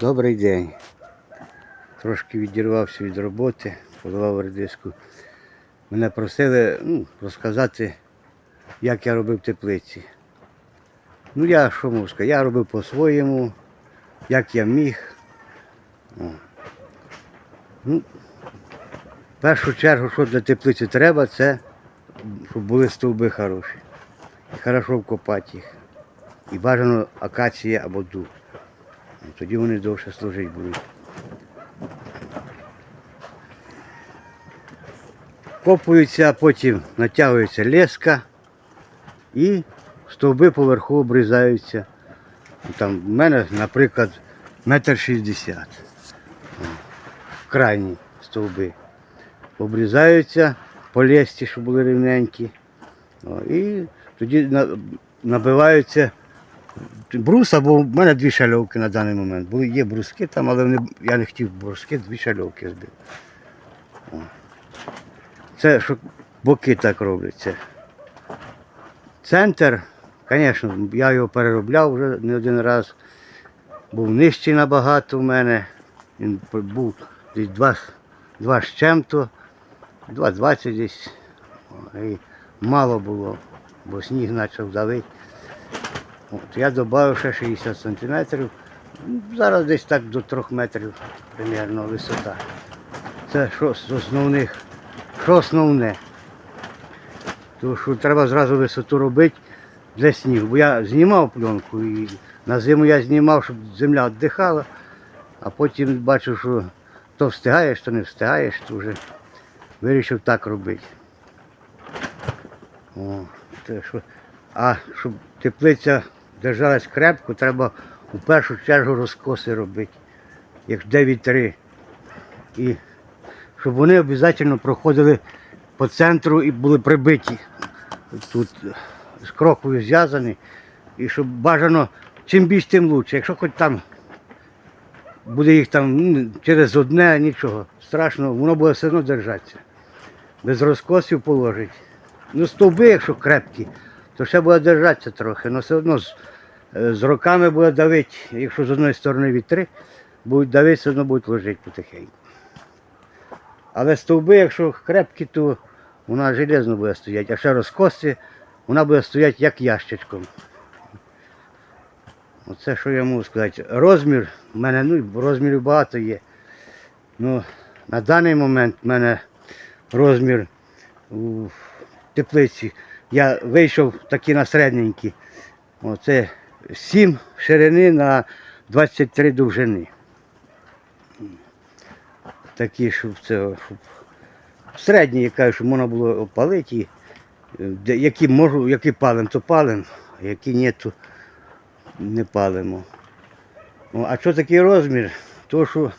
Добрий день. Трошки відірвався від роботи, подавав редиску. Мене просили ну, розказати, як я робив теплиці. Ну я що можу сказати, я робив по-своєму, як я міг. Ну, в першу чергу, що для теплиці треба, це щоб були стовби хороші. І хорошо вкопати їх. І бажано акація або дуб. Тоді вони довше служити будуть. Копуються, потім натягується леска і стовби поверху обрізаються. Там в мене, наприклад, метр шістдесят. Крайні стовби. Обрізаються по лесті, щоб були рівненькі. І тоді набиваються брус, або в мене дві шальовки на даний момент. Були, є бруски там, але вони, я не хотів бруски, дві шальовки збив. Це що боки так робляться. Центр, звісно, я його переробляв вже не один раз. Був нижчий набагато в мене. Він був десь два, два з чим-то, 2,20 десь. І мало було, бо сніг почав давити. От, я додав ще 60 сантиметрів. Зараз десь так до 3 метрів примерно висота. Це що з основних, що основне. Тому що треба зразу висоту робити для снігу. Бо я знімав пленку і на зиму я знімав, щоб земля віддихала, а потім бачив, що то встигаєш, то не встигаєш, то вже вирішив так робити. О, те, що, а щоб теплиця держалась крепко, треба у першу чергу розкоси робити, як де вітри. І щоб вони обов'язково проходили по центру і були прибиті. Тут з крокою зв'язані. І щоб бажано, чим більш, тим краще. Якщо хоч там буде їх там ну, через одне, нічого страшного, воно буде все одно держатися. Без розкосів положить. Ну, стовби, якщо крепкі, то ще буде держатися трохи, але все одно з, е, роками буде давити, якщо з одної сторони вітри, будуть давити, все одно будуть ложити потихеньку. Але стовби, якщо крепкі, то вона железно буде стояти, а ще розкоси, вона буде стояти як ящичком. Оце що я можу сказати. Розмір, в мене ну, розмірів багато є. Ну, на даний момент в мене розмір у теплиці. Я вийшов такі на середненькі. Оце 7 ширини на 23 довжини. Такі, щоб це щоб середні, я щоб можна було опалити. Які можу, які палим, то палим, а які ні, то не палимо. А що такий розмір? То що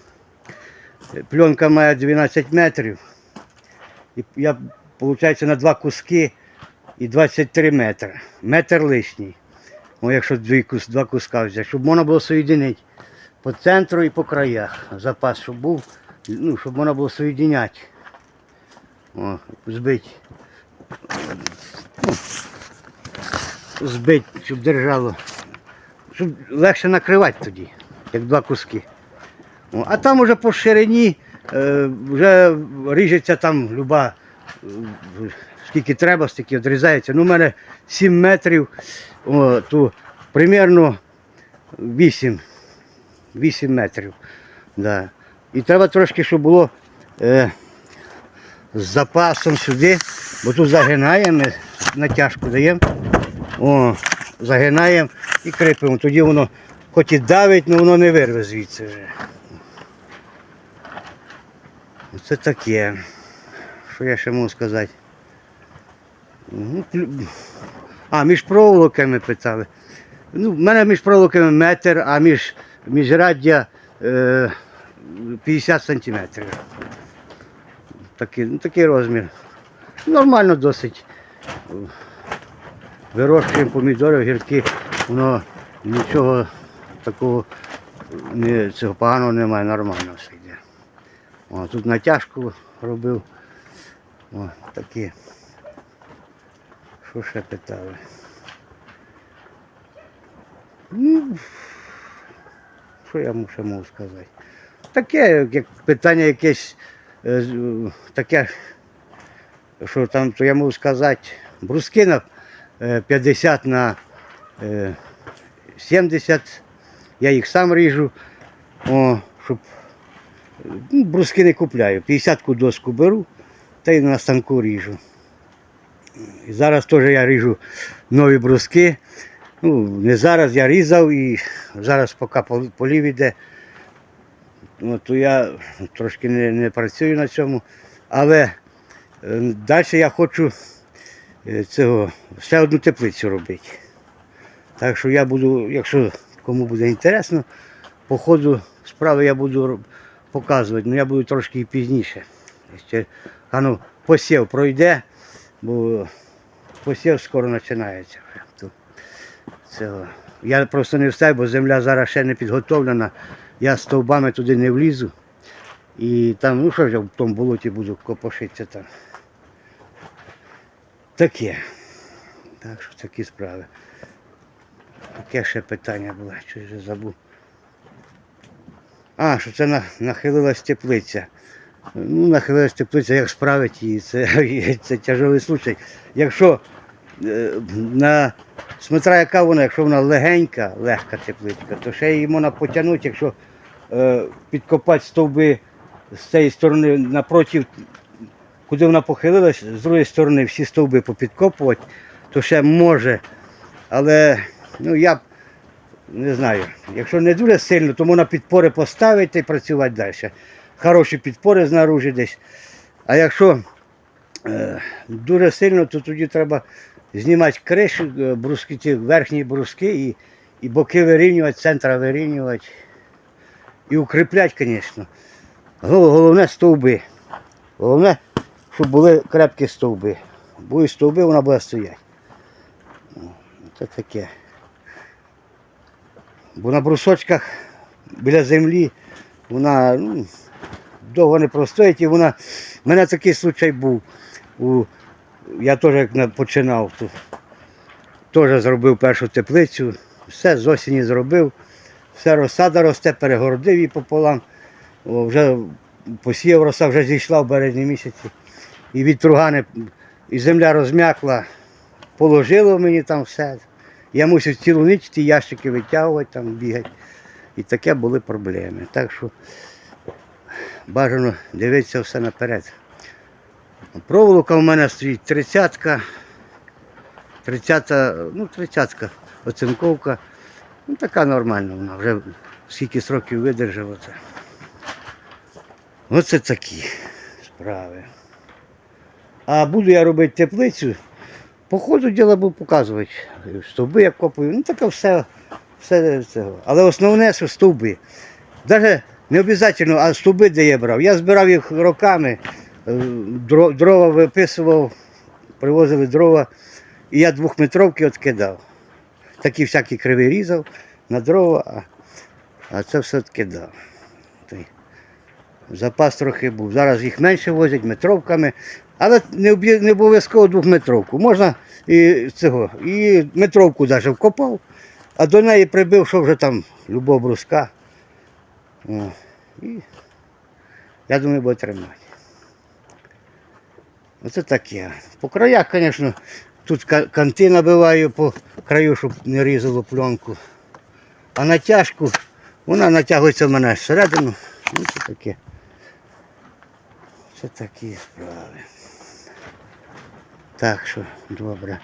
пленка має 12 метрів. І я, виходить, на два куски і 23 метри. Метр лишній. О, якщо дві кус, два куска взяти, щоб можна було соєдинити по центру і по краях. Запас, щоб був, ну, щоб можна було соєдиняти. О, збити. Ну, збити, щоб держало. Щоб легше накривати тоді, як два куски. О, а там уже по ширині е, вже ріжеться там люба, скільки треба, стільки відрізається. Ну, у мене 7 метрів, о, то примерно 8, 8 метрів. Да. І треба трошки, щоб було е, з запасом сюди, бо тут загинаємо, натяжку даємо. О, загинаємо і кріпимо. Тоді воно хоч і давить, але воно не вирве звідси вже. Оце таке. Що я ще можу сказати? Ну, А, між проволоками питали. Ну, в мене між проволоками метр, а між міжраддя е, 50 сантиметрів. Такий, ну, такий розмір. Нормально досить. Вирощуємо помідори, огірки, воно нічого такого не, цього поганого немає, нормально все йде. О, тут натяжку робив. О, такі. Що ще питали? Ну, що я ще можу сказати? Таке, як питання якесь е, е, таке, що там, то я можу сказати, бруски на е, 50 на е, 70, я їх сам ріжу, о, щоб ну, бруски не купляю. 50-ку доску беру та й на станку ріжу. І зараз теж я ріжу нові бруски. Ну, не зараз я різав і зараз поки полів іде. Ну, то я трошки не, не працюю на цьому. Але далі я хочу е, цього, ще одну теплицю робити. Так що я буду, якщо кому буде інтересно, по ходу справи я буду показувати, але я буду трошки пізніше. Ще, а ну, посів пройде, бо посів скоро починається цього. Я просто не встаю, бо земля зараз ще не підготовлена. Я стовбами туди не влізу. І там, ну що ж я в тому болоті буду копошитися там. Таке. Так що такі справи. Таке ще питання було, що я вже забув. А, що це на, нахилилась теплиця. Ну, нахилилась теплиця, як справити її, це, це тяжелий случай. Якщо е, на смотря яка вона, якщо вона легенька, легка тепличка, то ще її можна потягнути, якщо е, підкопати стовби з цієї сторони напротив, куди вона похилилась, з другої сторони всі стовби попідкопувати, то ще може. Але ну, я не знаю, якщо не дуже сильно, то можна підпори поставити і працювати далі. Хороші підпори знаружі десь. А якщо е, дуже сильно, то тоді треба знімати кришу, е, бруски, ті верхні бруски і, і боки вирівнювати, центра вирівнювати. І укріпляти, звісно. Головне стовби. Головне, щоб були крепкі стовби. Будуть стовби, вона буде стояти. О, Це таке. Бо на брусочках біля землі вона ну, довго не простоїть і вона. У мене такий случай був. У, я теж як починав, то теж зробив першу теплицю, все з осені зробив, все розсада росте, перегородив її пополам. О, вже посіяв роса, вже зійшла в березні місяці. І від тругани, і земля розм'якла, положило мені там все. Я мусив цілу ніч ті ящики витягувати, там бігати. І таке були проблеми. Так що бажано дивитися все наперед. Проволока в мене стоїть тридцятка, тридцята, ну тридцятка, оцинковка. Ну така нормальна вона, вже скільки сроків видержала це. Оце такі справи. А буду я робити теплицю, по ходу діла буду показувати. Стовби я копаю, ну таке все, все цього. Але основне, що стовби. Навіть не обов'язково, а стовби, де я брав. Я збирав їх роками, е, дрова виписував, привозили дрова, і я двохметровки відкидав. Такі всякі криви різав на дрова, а, це все відкидав. Запас трохи був. Зараз їх менше возять метровками, але не обов'язково двохметровку. Можна і цього, і метровку навіть вкопав, а до неї прибив, що вже там любов бруска. І я думаю, буде тримати. Оце таке. По краях, звісно, тут канти набиваю по краю, щоб не різало пленку. А натяжку, вона натягується в мене всередину. Ну, це таке. Це такі справи. Так що, добре.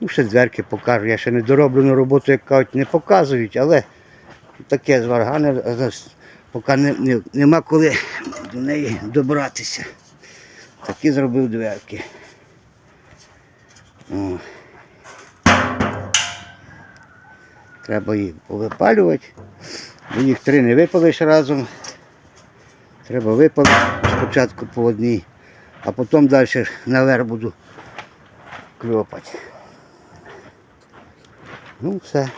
Ну, ще дверки покажу. Я ще не дороблену роботу, як кажуть, не показують, але таке зваргане, поки не, не, нема коли до неї добратися. Такі зробив дверки. О. Треба їх повипалювати. Бо їх три не випалиш разом. Треба випалити спочатку по одній, а потім далі наверх буду кльопати. Ну все.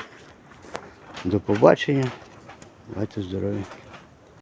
До побачення. Бувайте здорові.